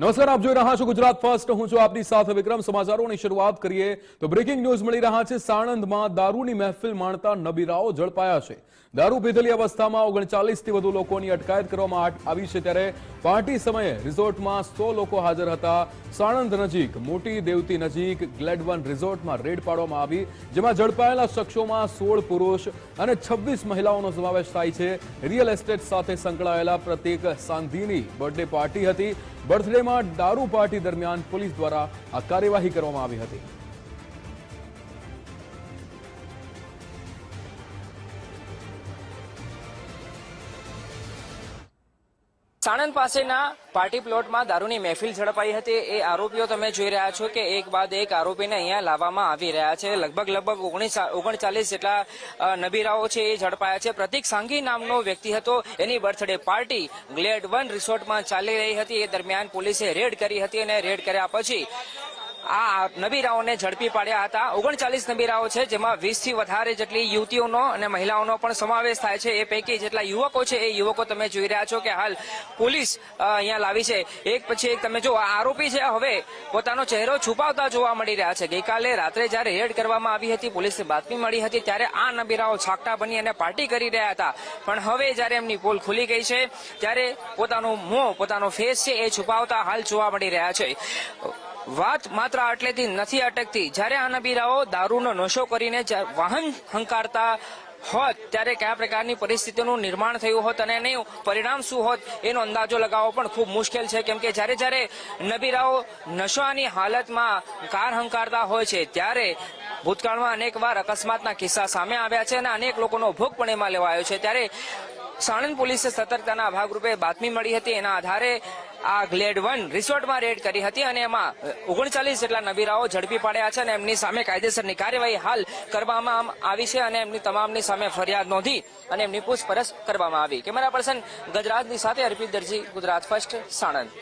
નમસ્કાર, આપ જોઈ રહ્યા છો ગુજરાત ફર્સ્ટ. હું છું આપની સાથે વિક્રમ. સમાચારોની શરૂઆત કરીએ તો બ્રેકિંગ ન્યૂઝ મળી રહ્યા છે. સાણંદમાં દારૂની મહેફિલ માણતા નબીરાઓ ઝડપાયા છે. દારૂ પીધેલી અવસ્થામાં ઓગણચાલીસથી વધુ લોકોની અટકાયત કરવામાં આવી છે ત્યારે પાર્ટી સમયે રિઝોર્ટમાં સો લોકો હાજર હતા. સાણંદ નજીક, મોટી દેવતી નજીક, ગ્લેડવન રિઝોર્ટમાં રેડ પાડવામાં આવી, જેમાં ઝડપાયેલા શખ્સોમાં સોળ પુરુષ અને છવ્વીસ મહિલાઓનો સમાવેશ થાય છે. રિયલ એસ્ટેટ સાથે સંકળાયેલા પ્રતિક સાંધીની બર્થડે પાર્ટી હતી. બર્થડેમાં દારૂ પાર્ટી દરમિયાન પોલીસ દ્વારા આ કાર્યવાહી કરવામાં આવી હતી. સાણંદ પાસેના પાર્ટી પ્લોટમાં દારૂની મહેફિલ ઝડપાઈ હતી. એ આરોપીઓ તમે જોઈ રહ્યા છો કે એક બાદ એક આરોપીને અહીંયા લાવવામાં આવી રહ્યા છે. લગભગ લગભગ ઓગણીસ ઓગણચાલીસ જેટલા નબીરાઓ છે એ ઝડપાયા છે. પ્રતિક સાંઘી નામનો વ્યક્તિ હતો. એની બર્થડે પાર્ટી ગ્લેડ વન રિસોર્ટમાં ચાલી રહી હતી. એ દરમિયાન પોલીસે રેડ કરી હતી અને રેડ કર્યા પછી આ નબીરાઓને ઝડપી પાડ્યા હતા. ઓગણચાલીસ નબીરાઓ છે, જેમાં વીસથી વધારે જેટલી યુવતીઓનો અને મહિલાઓનો પણ સમાવેશ થાય છે. એ પૈકી જેટલા યુવકો છે, એ યુવકો તમે જોઈ રહ્યા છો કે હાલ પોલીસ અહીંયા લાવી છે. એક પછી એક તમે જો, આ આરોપી છે, હવે પોતાનો ચહેરો છુપાવતા જોવા મળી રહ્યા છે. ગઈકાલે રાત્રે જ્યારે રેડ કરવામાં આવી હતી, પોલીસને બાતમી મળી હતી, ત્યારે આ નબીરાઓ છાકટા બની અને પાર્ટી કરી રહ્યા હતા. પણ હવે જ્યારે એમની પોલ ખુલી ગઈ છે, ત્યારે પોતાનું મોં, પોતાનો ફેસ છે, એ છુપાવતા હાલ જોવા મળી રહ્યા છે. વાત માત્ર આટલેથી નથી અટકતી. જ્યારે આ નબીરાઓ દારૂનો નશો કરીને વાહન હંકારતા હોત, ત્યારે કયા પ્રકારની પરિસ્થિતિનું નિર્માણ થયું હોત અને એનું પરિણામ શું હોત, એનો અંદાજો લગાવવો પણ ખૂબ મુશ્કેલ છે. કેમ કે જ્યારે જ્યારે નબીરાઓ નશાની હાલતમાં કાર હંકારતા હોય છે, ત્યારે ભૂતકાળમાં અનેક વાર અકસ્માતના કિસ્સા સામે આવ્યા છે અને અનેક લોકોનો ભોગ પણ એમાં લેવાયો છે. ત્યારે સાણંદ પોલીસે સતર્કતાના ભાગરૂપે બાતમી મળી હતી. એના આધારે આ ગ્લેડ વન રિસોર્ટમાં રેડ કરી હતી અને એમાં ઓગણચાલીસ જેટલા નબીરાઓ ઝડપી પાડ્યા છે અને એમની સામે કાયદેસરની કાર્યવાહી હાલ કરવામાં આવી છે અને એમની તમામની સામે ફરિયાદ નોંધી અને એમની પૂછપરછ કરવામાં આવી. કેમેરા પર્સન ગજરાજની સાથે અર્પિત દરજી, ગુજરાત ફર્સ્ટ, સાણંદ.